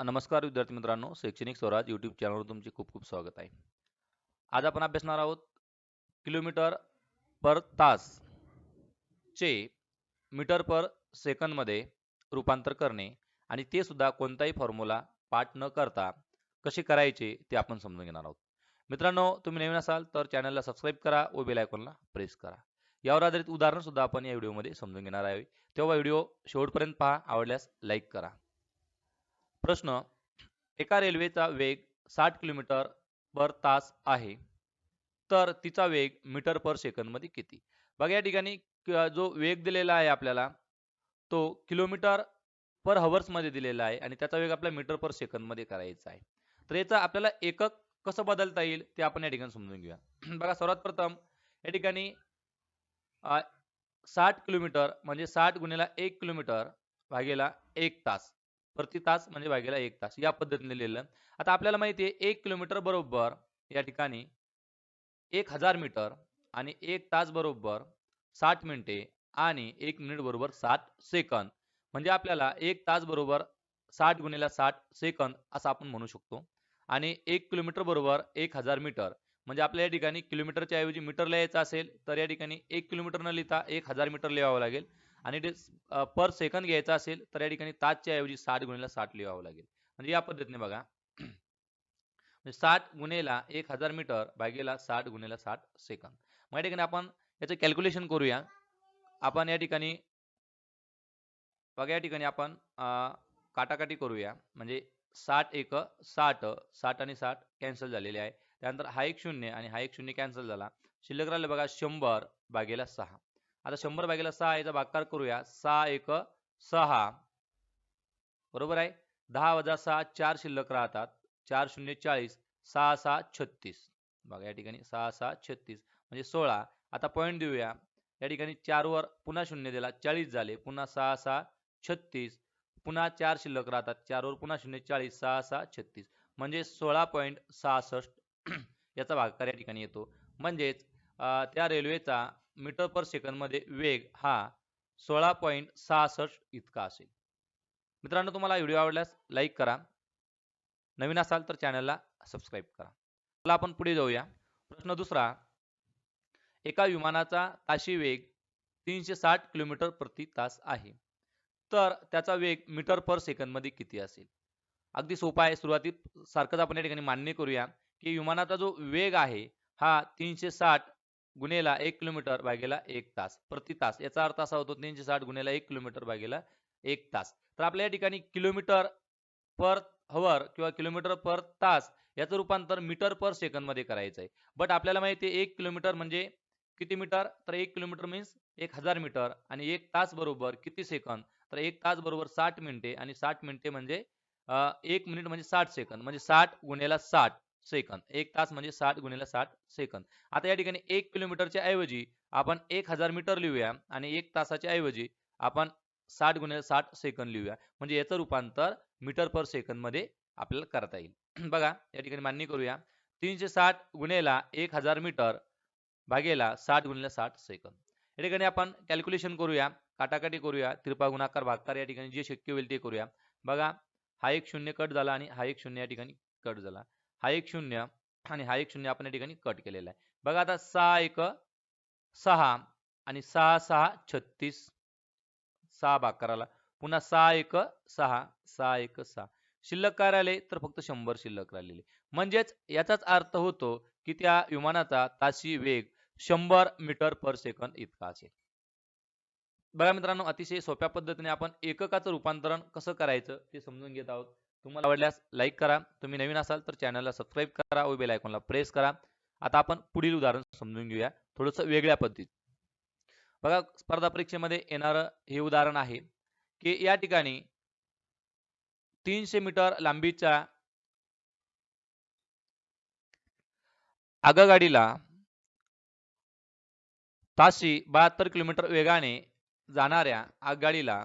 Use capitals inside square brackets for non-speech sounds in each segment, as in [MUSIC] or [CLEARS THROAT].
नमस्कार विद्यार्थी मित्रांनो शैक्षणिक स्वराज यूट्यूब चॅनलवर तुमचे खूप खूप स्वागत आहे. आज आपण अभ्यासणार आहोत किलोमीटर पर तास चे मीटर पर सेकंदमध्ये रूपांतर करणे आणि ते सुद्धा कोणताही फॉर्म्युला पाठ न करता कसे करायचे ते आपण समजून घेणार आहोत. मित्रांनो तुम्ही नवीन असाल तर चॅनलला सबस्क्राईब करा व बेल आयकॉनला प्रेस करा. यावर आधारित उदाहरण सुद्धा आपण या व्हिडिओमध्ये समजून घेणार आहे. तेव्हा व्हिडिओ शेवटपर्यंत पहा आवडल्यास लाईक करा. प्रश्न एका रेल्वेचा वेग साठ किलोमीटर पर तास आहे तर तिचा वेग मीटर पर सेकंदमध्ये किती? बघा या ठिकाणी जो वेग दिलेला आहे आपल्याला तो किलोमीटर पर हवर्समध्ये दिलेला आहे आणि त्याचा वेग आपला मीटर पर सेकंदमध्ये करायचा आहे. तर याचा आपल्याला एकक कसं बदलता येईल ते आपण या ठिकाणी समजून घेऊया. [CLEARS THROAT] बघा सर्वात प्रथम या ठिकाणी साठ किलोमीटर म्हणजे साठ गुणेला एक किलोमीटर भागेला एक तास. प्रति तास म्हणजे भागेला एक तास या पद्धतीने लिहिलं. आता आपल्याला माहिती आहे एक किलोमीटर बरोबर या ठिकाणी एक हजार मीटर आणि एक तास बरोबर साठ मिनिटे आणि एक मिनिट बरोबर साठ सेकंद. म्हणजे आपल्याला एक तास बरोबर साठ गुणिला साठ सेकंद असं आपण म्हणू शकतो. आणि एक किलोमीटर बरोबर एक हजार मीटर. म्हणजे आपल्या या ठिकाणी किलोमीटरच्या ऐवजी मीटर लिहायचं असेल तर या ठिकाणी एक किलोमीटर न लिहिता एक हजार मीटर लिहावं लागेल. आणि पर सेकंद घ्यायचा असेल तर या ठिकाणी तासच्या ऐवजी साठ गुणेला साठ लिहावं लागेल. म्हणजे या पद्धतीने बघा. म्हणजे साठ गुणेला एक हजार मीटर भागेला साठ गुणेला साठ सेकंद. मग या ठिकाणी आपण याचं कॅल्क्युलेशन करूया. आपण या ठिकाणी बघा या ठिकाणी आपण काटाकाटी करूया. म्हणजे साठ एक साठ साठ आणि साठ कॅन्सल झालेले आहे. त्यानंतर हा एक शून्य आणि हा एक शून्य कॅन्सल झाला. शिल्लक राहिलं बघा शंभर भागेला सहा. आता शंभर भागेला सहा याचा भागाकार करूया. सहा एक सहा. बरोबर आहे? दहा वजा सहा चार शिल्लक राहतात. चार शून्य चाळीस सहा सहा छत्तीस. बघा या ठिकाणी सहा सहा छत्तीस. म्हणजे सोळा. आता पॉईंट देऊया. या ठिकाणी चारवर पुन्हा शून्य दिला. चाळीस झाले. पुन्हा सहा सहा छत्तीस. पुन्हा चार शिल्लक राहतात. चारवर पुन्हा शून्य चाळीस सहा सहा छत्तीस. म्हणजे सोळा पॉईंट सहासष्ट. [CLEARS THROAT] याचा भागाकार या ठिकाणी येतो. म्हणजेच त्या रेल्वेचा मीटर पर सेकंदमध्ये वेग हा सोळा पॉईंट सहासष्ट इतका असेल. मित्रांनो तुम्हाला व्हिडिओ आवडल्यास लाईक करा. नवीन असाल तर चॅनलला सबस्क्राईब करा. चला आपण पुढे जाऊया. प्रश्न दुसरा एका विमानाचा ताशी वेग तीनशे साठ किलोमीटर प्रति तास आहे. तर त्याचा वेग मीटर पर सेकंदमध्ये किती असेल? अगदी सोपा आहे. सुरुवातीत सारखंच आपण या ठिकाणी मान्य करूया की विमानाचा जो वेग आहे हा तीनशे साठ गुणेला एक किलोमीटर भागेला एक तास प्रति तास. याचा अर्थ असा होतो तीनशे साठ गुणेला एक किलोमीटर भागेला एक तास. तर आपल्या या ठिकाणी किलोमीटर पर हवर किंवा किलोमीटर पर तास याचं रूपांतर मीटर पर सेकंदमध्ये करायचं आहे. बट आपल्याला माहिती आहे एक किलोमीटर म्हणजे किती मीटर? तर एक किलोमीटर मीन्स एक हजार मीटर आणि एक तास बरोबर किती सेकंद तर एक तास बरोबर साठ मिनिटे आणि साठ मिनिटे म्हणजे एक मिनिट म्हणजे साठ सेकंद म्हणजे साठ गुणेला साठ. सेकंद. एक तास म्हणजे साठ गुणेला साठ सेकंद. आता या ठिकाणी एक किलोमीटरच्या ऐवजी आपण एक हजार मीटर लिहूया आणि एक तासाच्या ऐवजी आपण साठ गुणिले साठ सेकंद लिहूया. म्हणजे याचं रूपांतर मीटर पर सेकंदमध्ये आपल्याला करता येईल. [CLEARS THROAT] बघा या ठिकाणी मान्य करूया. तीनशे साठ गुणेला एक हजार मीटर भागेला साठ गुणिले साठ सेकंद. या ठिकाणी आपण कॅल्क्युलेशन करूया काटाकाटी करूया त्रिपा गुणाकार भागकार या ठिकाणी जे शक्य होईल ते करूया. बघा हा एक शून्य कट झाला आणि हा एक शून्य या ठिकाणी कट झाला. हा एक शून्य आणि हा एक शून्य आपण या ठिकाणी कट केलेला आहे. बघा आता सहा एक सहा आणि सहा सहा छत्तीस. सहा भाग करायला पुन्हा सहा एक सहा सहा एक सहा. शिल्लक काय राहिले? तर फक्त शंभर शिल्लक राहिलेले. म्हणजेच याचाच अर्थ होतो की त्या विमानाचा ताशी वेग शंभर मीटर पर सेकंद इतका असेल. बघा मित्रांनो अतिशय सोप्या पद्धतीने आपण एककाचं रूपांतरण कसं करायचं ते समजून घेत आहोत. तुम्हाला आवडल्यास लाईक करा. तुम्ही नवीन असाल तर चॅनलला सबस्क्राईब करा. व बेल आयकॉनला प्रेस करा. आता आपण पुढील उदाहरण समजून घेऊया. थोडंसं वेगळ्या पद्धतीत. बघा स्पर्धा परीक्षेमध्ये येणारं हे उदाहरण आहे की या ठिकाणी तीनशे मीटर लांबीच्या आगगाडीला ताशी बहात्तर किलोमीटर वेगाने जाणाऱ्या आगगाडीला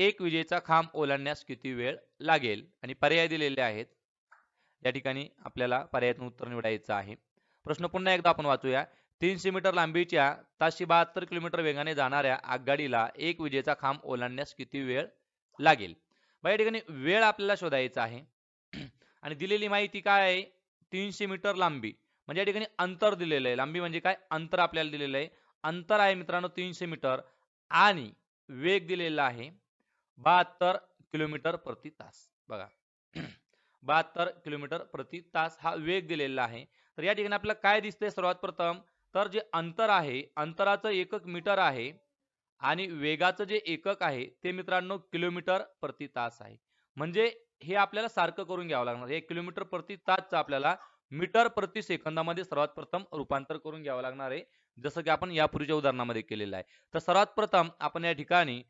एक विजेचा खांब ओलांडण्यास किती वेळ लागेल? आणि पर्याय दिलेले आहेत. या ठिकाणी आपल्याला पर्यायातून उत्तर निवडायचं आहे. प्रश्न पुन्हा एकदा आपण वाचूया. तीनशे मीटर लांबीच्या ताशी बहात्तर किलोमीटर वेगाने जाणाऱ्या आगगाडीला एक विजेचा खांब ओलांडण्यास किती वेळ लागेल? या ठिकाणी वेळ आपल्याला शोधायचा आहे. आणि दिलेली माहिती काय आहे? तीनशे मीटर लांबी. म्हणजे या ठिकाणी अंतर दिलेलं आहे. लांबी म्हणजे काय? अंतर आपल्याला दिलेलं आहे. अंतर आहे मित्रांनो तीनशे मीटर. आणि वेग दिलेला आहे. बहात्तर किलोमीटर प्रति तास. बघा. [CLEARS THROAT] बहात्तर किलोमीटर प्रति तास हा वेग दिलेला आहे. तर या ठिकाणी आपल्याला काय दिसतंय सर्वात प्रथम? तर जे अंतर आहे अंतराचं एकक मीटर आहे आणि वेगाचं जे एकक आहे ते मित्रांनो किलोमीटर प्रति तास आहे. म्हणजे हे आपल्याला सारखं करून घ्यावं लागणार. हे किलोमीटर प्रति तासचं आपल्याला मीटर प्रति सेकंदामध्ये सर्वात प्रथम रूपांतर करून घ्यावं लागणार आहे. जसं की आपण यापूर्वीच्या उदाहरणामध्ये केलेलं आहे. तर सर्वात प्रथम आपण या ठिकाणी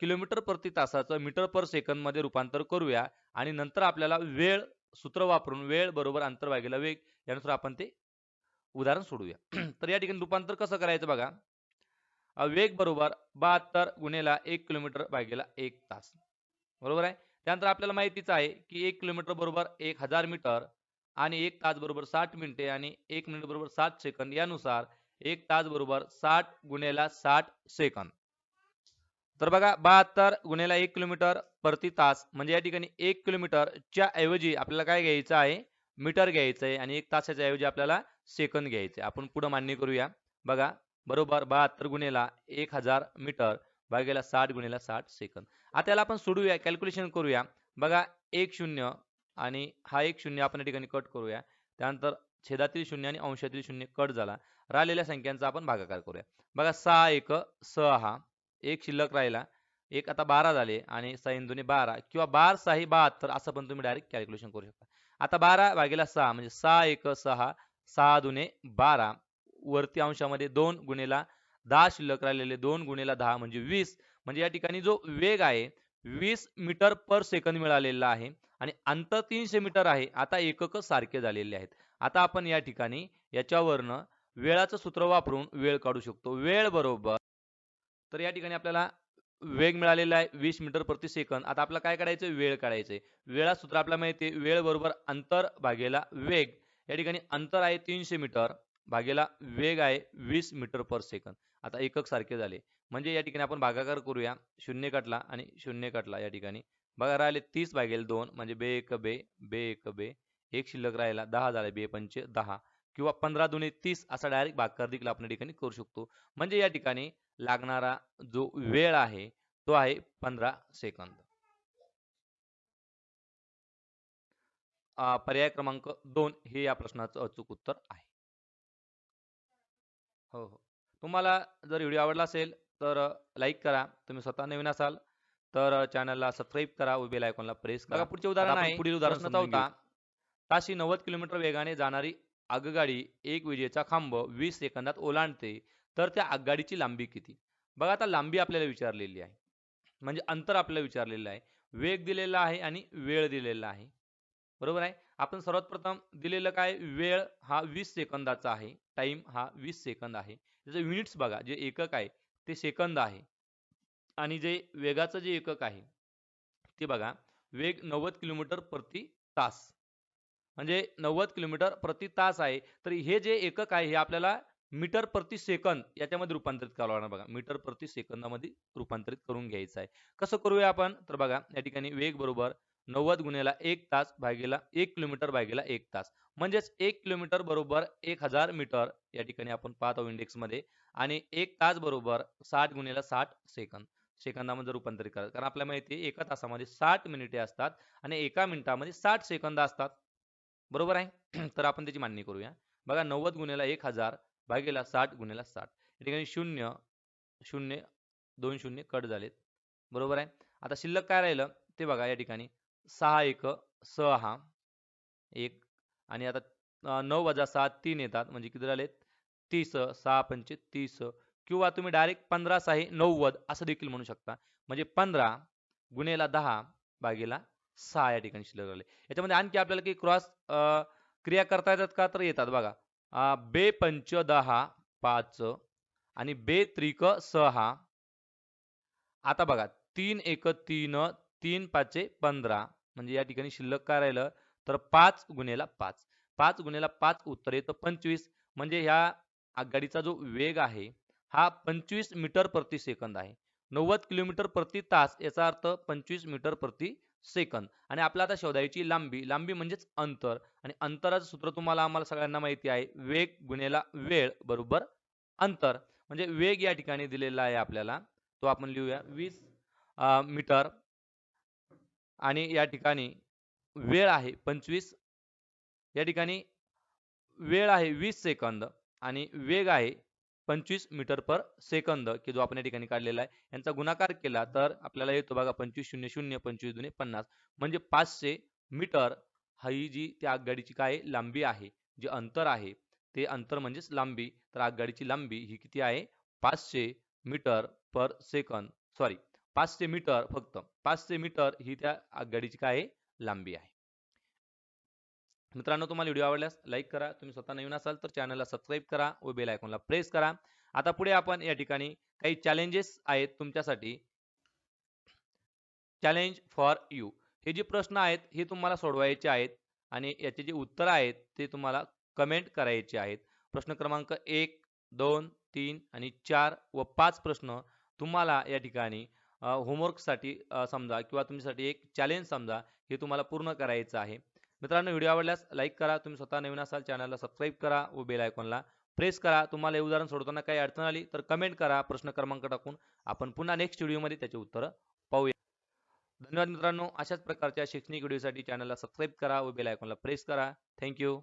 किलोमीटर प्रति तासाचं मीटर पर सेकंदमध्ये रूपांतर करूया आणि नंतर आपल्याला वेळ सूत्र वापरून वेळ बरोबर अंतर भागीला वेग यानुसार आपण ते उदाहरण सोडूया. [CLEARS THROAT] तर या ठिकाणी रूपांतर कसं करायचं बघा. वेग बरोबर बहात्तर गुणेला एक किलोमीटर भागेला एक तास. बरोबर आहे? त्यानंतर आपल्याला माहितीच आहे की एक किलोमीटर बरोबर एक हजार मीटर आणि एक तास बरोबर साठ मिनिटे आणि एक मिनिट बरोबर सात सेकंद यानुसार एक तास बरोबर साठ गुणेला साठ सेकंद. तर बघा बहात्तर गुणेला एक किलोमीटर प्रति तास म्हणजे या ठिकाणी एक किलोमीटरच्या ऐवजी आपल्याला काय घ्यायचं आहे? मीटर घ्यायचं आहे आणि एक तासाच्या ऐवजी आपल्याला सेकंद घ्यायचे आहे. आपण पुढे मान्य करूया. बघा बरोबर बहात्तर गुणेला एक हजार मीटर भागेला साठ गुणेला साठ सेकंद. आता याला आपण सोडूया कॅल्क्युलेशन करूया. बघा एक शून्य आणि हा एक शून्य आपण या ठिकाणी कट करूया. त्यानंतर छेदातील शून्य आणि अंशातील शून्य कट झाला. राहिलेल्या संख्यांचा आपण भागाकार करूया. बघा सहा एक सहा. एक शिल्लक राहिला एक आता बारा झाले आणि सहा दोन्ही बारा किंवा बार सहा बहात्तर असं पण तुम्ही डायरेक्ट कॅल्क्युलेशन करू शकता. आता बारा भागेला सहा म्हणजे सहा एक सहा सहा दुने बारा वरती अंशामध्ये दोन गुणेला दहा शिल्लक राहिलेले दोन गुणेला दहा म्हणजे वीस. म्हणजे या ठिकाणी जो वेग आहे वीस मीटर पर सेकंद मिळालेला आहे आणि अंतर तीनशे मीटर आहे आता एकक सारखे झालेले आहेत. आता आपण या ठिकाणी याच्यावरनं वेळाचं सूत्र वापरून वेळ काढू शकतो. वेळ बरोबर तर या ठिकाणी आपल्याला वेग मिळालेला आहे वीस मीटर प्रति सेकंद. आता आपल्याला काय काढायचं वेळ काढायचं वेळा सूत्र आपल्याला माहिती आहे वेळ बरोबर अंतर भागेला वेग. या ठिकाणी अंतर आहे तीनशे मीटर भागेला वेग आहे वीस मीटर पर सेकंद. आता एकक सारखे झाले. म्हणजे या ठिकाणी आपण भागाकार करूया. शून्य कटला आणि शून्य कटला या ठिकाणी. बघा राहिले तीस भागेल दोन. म्हणजे बे एक बे बे एक बे. एक शिल्लक राहिला दहा झाले. बे पंचे दहा. किंवा पंधरा दोन्ही तीस असा डायरेक्ट भागाकार देखील आपण या ठिकाणी करू शकतो. म्हणजे या ठिकाणी लागणारा जो वेळ आहे तो आहे पंधरा सेकंद. पर्याय क्रमांक दोन हे या प्रश्नाचं अचूक उत्तर आहे. हो हो. तुम्हाला जर व्हिडिओ आवडला असेल तर लाईक करा. तुम्ही स्वतः नवीन असाल तर चॅनलला सबस्क्राईब करा. व बेल आयकॉनला प्रेस करा. पुढचे उदाहरण आहे. पुढील उदाहरण होता ताशी नव्वद किलोमीटर वेगाने जाणारी आगगाडी एक विजेचा खांब वीस सेकंदात ओलांडते तर त्या आगगाडीची लांबी किती? बघा आता लांबी आपल्याला विचारलेली आहे. म्हणजे अंतर आपल्याला विचारलेलं आहे. वेग दिलेला आहे आणि वेळ दिलेला आहे. बरोबर आहे? आपण सर्वात प्रथम दिलेलं काय? वेळ हा वीस सेकंदाचा आहे. टाइम हा वीस सेकंद आहे. त्याचं युनिट्स बघा जे एकक आहे ते सेकंद आहे. आणि जे वेगाचं जे एकक आहे ते बघा वेग नव्वद किलोमीटर प्रति तास. म्हणजे नव्वद किलोमीटर प्रति तास आहे तर हे जे एकक आहे हे आपल्याला मीटर प्रति सेकंद याच्यामध्ये रूपांतरित करावं लागणार बघा. मीटर प्रति सेकंदामध्ये रूपांतरित करून घ्यायचं आहे. कसं करूया आपण? तर बघा या ठिकाणी वेग बरोबर नव्वद गुणेला एक तास भागेला एक किलोमीटर भागेला एक तास. म्हणजेच एक किलोमीटर बरोबर एक हजार मीटर या ठिकाणी आपण पाहत आहोत इंडेक्समध्ये आणि एक तास बरोबर साठ गुणेला साठ सेकंद. सेकंदामध्ये रूपांतरित करा. कारण आपल्याला माहिती आहे एका तासामध्ये साठ मिनिटे असतात आणि एका मिनिटामध्ये साठ सेकंद असतात. बरोबर आहे? [CLEARS THROAT] तर आपण त्याची मांडणी करूया. बघा नव्वद गुणेला एक हजार भागेला साठ गुणेला साठ या ठिकाणी शून्य शून्य दोन शून्य कट झालेत. बरोबर आहे? आता शिल्लक काय राहिलं? ते बघा या ठिकाणी. सहा एक सहा एक. आणि आता नऊ वजा सात तीन येतात. म्हणजे किती झाले तीस सहा पंचे तीस. किंवा तुम्ही डायरेक्ट पंधरा सहा नव्वद असं देखील म्हणू शकता. म्हणजे पंधरा गुणेला दहा भागेला सहा या ठिकाणी शिल्लक राहिले. याच्यामध्ये आणखी आपल्याला की क्रॉस क्रिया करता येतात का? तर येतात बघा. बे पंच दहा पाच आणि बे त्रिक सहा. आता बघा तीन एक तीन तीन पाचे पंधरा म्हणजे या ठिकाणी शिल्लक काय राहिलं? तर पाच गुणेला पाच. पाच गुणेला पाच उत्तर येतं पंचवीस. म्हणजे ह्या आघाडीचा जो वेग आहे हा पंचवीस मीटर प्रति सेकंद आहे. नव्वद किलोमीटर प्रति तास याचा अर्थ पंचवीस मीटर प्रति सेकंद. आणि आपल्याला आता शोधायची लांबी लांबी म्हणजेच अंतर. आणि अंतराचं सूत्र तुम्हाला आम्हाला सगळ्यांना माहिती आहे वेग गुणेला वेळ बरोबर अंतर. म्हणजे वेग या ठिकाणी दिलेला आहे आपल्याला. तो आपण लिहूया. वीस मीटर. आणि या ठिकाणी वेळ आहे पंचवीस. या ठिकाणी वेळ आहे वीस सेकंद. आणि वेग आहे पंचवीस मीटर पर सेकंद की जो आपण या ठिकाणी काढलेला आहे यांचा गुणाकार केला तर आपल्याला येतो बघा पंचवीस शून्य शून्य पंचवीस दुने पन्नास. म्हणजे पाचशे मीटर ही जी त्या आगगाडीची काय लांबी आहे. जे अंतर आहे ते अंतर म्हणजेच लांबी. तर आगगाडीची लांबी ही किती आहे? पाचशे मीटर पर सेकंद. सॉरी पाचशे मीटर फक्त. पाचशे मीटर ही त्या आगगाडीची काय लांबी आहे. मित्रांनो तुम्हाला व्हिडिओ आवडल्यास लाईक करा. तुम्ही स्वतः नवीन असाल तर चॅनलला सबस्क्राईब करा. व बेल आयकॉनला प्रेस करा. आता पुढे आपण या ठिकाणी काही चॅलेंजेस आहेत तुमच्यासाठी. चॅलेंज फॉर यू हे जे प्रश्न आहेत हे तुम्हाला सोडवायचे आहेत आणि याचे जे उत्तर आहेत ते तुम्हाला कमेंट करायचे आहेत. प्रश्न क्रमांक एक दोन तीन आणि चार व पाच प्रश्न तुम्हाला या ठिकाणी होमवर्कसाठी समजा किंवा तुमच्यासाठी एक चॅलेंज समजा हे तुम्हाला पूर्ण करायचं आहे. मित्रांनो व्हिडिओ आवडल्यास लाईक करा तुम्ही स्वतः नवीन असाल चॅनलला सबस्क्राईब करा व बेल आयकॉनला प्रेस करा. तुम्हाला हे उदाहरण सोडताना काही अडचण आली तर कमेंट करा प्रश्न क्रमांक टाकून. आपण पुन्हा नेक्स्ट व्हिडिओमध्ये त्याचे उत्तर पाहूया. धन्यवाद मित्रांनो अशाच प्रकारच्या शैक्षणिक व्हिडिओसाठी चॅनलला सबस्क्राईब करा व बेल आयकॉनला प्रेस करा. थँक्यू